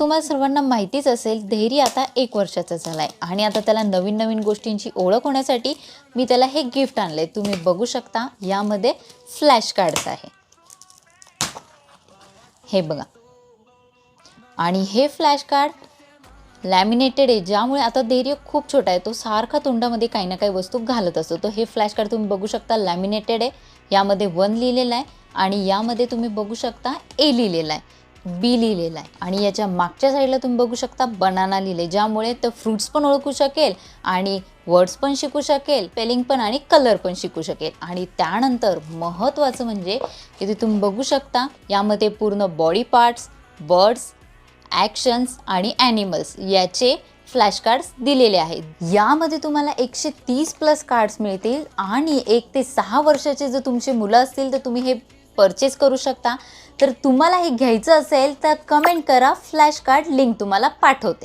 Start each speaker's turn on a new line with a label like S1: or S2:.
S1: तुम्हाला सर्वांना माहितीच असेल धैर्य आता एक वर्षाचा झाला आहे आणि आता त्याला नवीन नवीन गोष्टींची ओळख होण्यासाठी मी त्याला हे गिफ्ट आणलं आहे तुम्ही बघू शकता यामध्ये फ्लॅश कार्ड्स आहे. हे बघा. आणि हे फ्लॅश कार्ड लॅमिनेटेड आहे ज्यामुळे आता धैर्य खूप छोटा आहे. तो सारखा तोंडामध्ये काही ना काही वस्तू घालत असतो. तर हे फ्लॅश कार्ड तुम्ही बघू शकता लॅमिनेटेड आहे. यामध्ये वन लिहिलेलं आहे. आणि यामध्ये तुम्ही बघू शकता ए लिहिलेला आहे. बी लिहिलेला आहे. आणि याच्या मागच्या साईडला तुम्ही बघू शकता बनाना लिहिले ज्यामुळे तो फ्रुट्स पण ओळखू शकेल आणि वर्ड्स पण शिकू शकेल स्पेलिंग पण आणि कलर पण शिकू शकेल. आणि त्यानंतर महत्त्वाचं म्हणजे इथे तुम्ही बघू शकता यामध्ये पूर्ण बॉडी पार्ट्स बर्ड्स ॲक्शन्स आणि ॲनिमल्स याचे फ्लॅश कार्ड्स दिलेले आहेत. यामध्ये तुम्हाला एकशे तीस प्लस कार्ड्स मिळतील आणि एक ते सहा वर्षाचे जर तुमचे मुलं असतील तर तुम्ही हे परचेस करू शकता. तर तुम्हाला हे घ्यायचं असेल तर कमेंट करा फ्लॅश कार्ड लिंक तुम्हाला पाठवते.